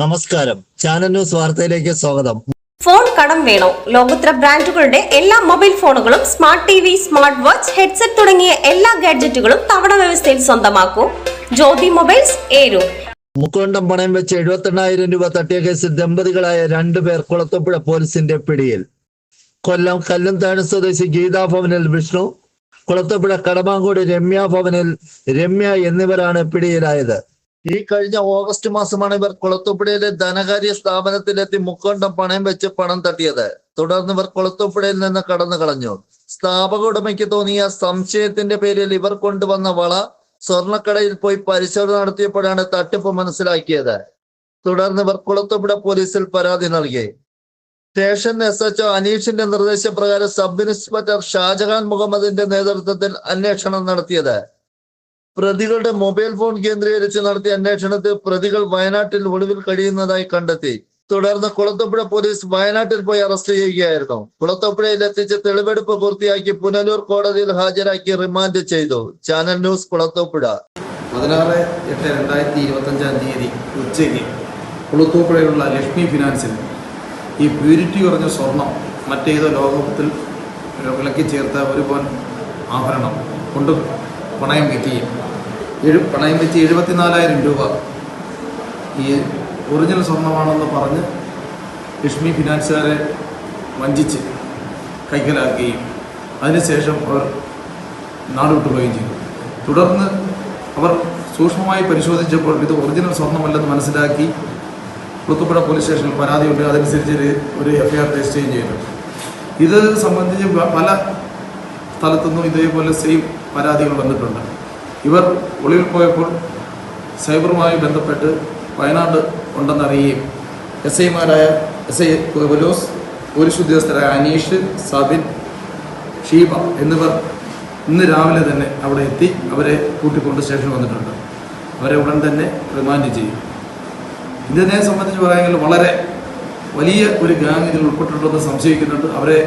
നമസ്കാരം. Channel news വാർത്തയിലേക്ക് സ്വാഗതം. ഫോൺ കടം വേണോ? ലോകോത്തര ബ്രാൻഡുകളുടെ എല്ലാ മൊബൈൽ ഫോണുകളും smart T V smart watch headset തുടങ്ങിയ എല്ലാ ഗാഡ്ജറ്റുകളും തവണ വ്യവസ്ഥയിൽ സ്വന്തമാക്കൂ. ജ്യോതി മൊബൈൽസ് ഏരു. മുക്കോണ്ടം പണയം വെച്ച് എഴുപത്തെണ്ണായിരം രൂപ തട്ടിയ കേസിൽ ദമ്പതികളായ രണ്ടുപേർ കുളത്തപ്പുഴ പോലീസിന്റെ പിടിയിൽ. കൊല്ലം കല്ലുംതാഴ് സ്വദേശി ഗീതാ ഭവനിൽ വിഷ്ണു കുളത്തപ്പുഴ കടമാങ്കോട് രമ്യ ഭവനിൽ രമ്യ എന്നിവരാണ് പിടിയിലായത്. ഈ കഴിഞ്ഞ ഓഗസ്റ്റ് മാസമാണ് ഇവർ കൊളത്തുപ്പുഴയിലെ ധനകാര്യ സ്ഥാപനത്തിലെത്തി മുക്കോണ്ടം പണയം വെച്ച് പണം തട്ടിയത്. തുടർന്ന് ഇവർ കൊളത്തുപ്പുഴയിൽ നിന്ന് കടന്നു കളഞ്ഞു. സ്ഥാപക ഉടമയ്ക്ക് തോന്നിയ സംശയത്തിന്റെ പേരിൽ ഇവർ കൊണ്ടുവന്ന വള സ്വർണക്കടയിൽ പോയി പരിശോധന നടത്തിയപ്പോഴാണ് തട്ടിപ്പ് മനസ്സിലാക്കിയത്. തുടർന്ന് ഇവർ കുളത്തുപുഴ പോലീസിൽ പരാതി നൽകി. സ്റ്റേഷൻ എസ് എച്ച് അനീഷിന്റെ നിർദ്ദേശപ്രകാരം സബ് ഇൻസ്പെക്ടർ ഷാജഹാൻ മുഹമ്മദിന്റെ നേതൃത്വത്തിൽ അന്വേഷണം നടത്തിയത്. പ്രതികളുടെ മൊബൈൽ ഫോൺ കേന്ദ്രീകരിച്ച് നടത്തിയ അന്വേഷണത്തിൽ പ്രതികൾ വയനാട്ടിൽ ഒളിവിൽ കഴിയുന്നതായി കണ്ടെത്തി. തുടർന്ന് കുളത്തപ്പുഴ പോലീസ് വയനാട്ടിൽ പോയി അറസ്റ്റ് ചെയ്യുകയായിരുന്നു. കുളത്തപ്പുഴയിൽ എത്തിച്ച് തെളിവെടുപ്പ് പൂർത്തിയാക്കി പുനലൂർ കോടതിയിൽ ഹാജരാക്കി റിമാൻഡ് ചെയ്തു. Channel news Kulathupuzha. പതിനാറ് എട്ട് രണ്ടായിരത്തി ഇരുപത്തഞ്ചാം തീയതി ഉച്ചയ്ക്ക് കുളത്തൂപ്പുഴയുള്ള ലക്ഷ്മി ഫിനാൻസിൽ ഈ പ്യൂരിറ്റി കുറഞ്ഞ സ്വർണം മറ്റേതോ ലോകത്തിൽ വിലക്കി ചേർത്ത ഒരു പോൻ ആഭരണം കൊണ്ട് പണയം വിറ്റിയും എഴു പണയം വെച്ച് എഴുപത്തിനാലായിരം രൂപ. ഈ ഒറിജിനൽ സ്വർണമാണെന്ന് പറഞ്ഞ് ലക്ഷ്മി ഫിനാൻസുകാരെ വഞ്ചിച്ച് കൈക്കലാക്കുകയും അതിനുശേഷം അവർ നാടുവിട്ടുപോവുകയും ചെയ്തു. തുടർന്ന് അവർ സൂക്ഷ്മമായി പരിശോധിച്ചപ്പോൾ ഇത് ഒറിജിനൽ സ്വർണമല്ലെന്ന് മനസ്സിലാക്കി കുളത്തുപ്പുഴ പോലീസ് സ്റ്റേഷനിൽ പരാതിയുണ്ട്. അതനുസരിച്ച് ഒരു ഒരു എഫ്ഐആർ രജിസ്റ്റർ ചെയ്യുകയും ചെയ്തു. ഇത് സംബന്ധിച്ച് പല സ്ഥലത്തുനിന്നും ഇതേപോലെ സെയിം പരാതികൾ വന്നിട്ടുണ്ട്. ഇവർ ഒളിവിൽ പോയപ്പോൾ സൈബറുമായി ബന്ധപ്പെട്ട് വയനാട് ഉണ്ടെന്നറിയുകയും എസ് ഐമാരായ എസ് ഐ പൊലോസ് പോലീസ് ഉദ്യോഗസ്ഥരായ അനീഷ് സബിൻ ഷീബ എന്നിവർ ഇന്ന് രാവിലെ തന്നെ അവിടെ എത്തി അവരെ കൂട്ടിക്കൊണ്ട് സ്റ്റേഷനിൽ വന്നിട്ടുണ്ട്. അവരെ ഉടൻ തന്നെ റിമാൻഡ് ചെയ്യും. ഇതിനെ സംബന്ധിച്ച് പറയുമെങ്കിൽ വളരെ വലിയ ഒരു ഗാങ് ഇതിൽ ഉൾപ്പെട്ടിട്ടുണ്ടെന്ന് സംശയിക്കുന്നുണ്ട്. അവരെ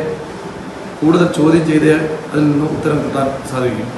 കൂടുതൽ ചോദ്യം ചെയ്തേ അതിൽ നിന്ന് ഉത്തരം കിട്ടാൻ സാധിക്കും.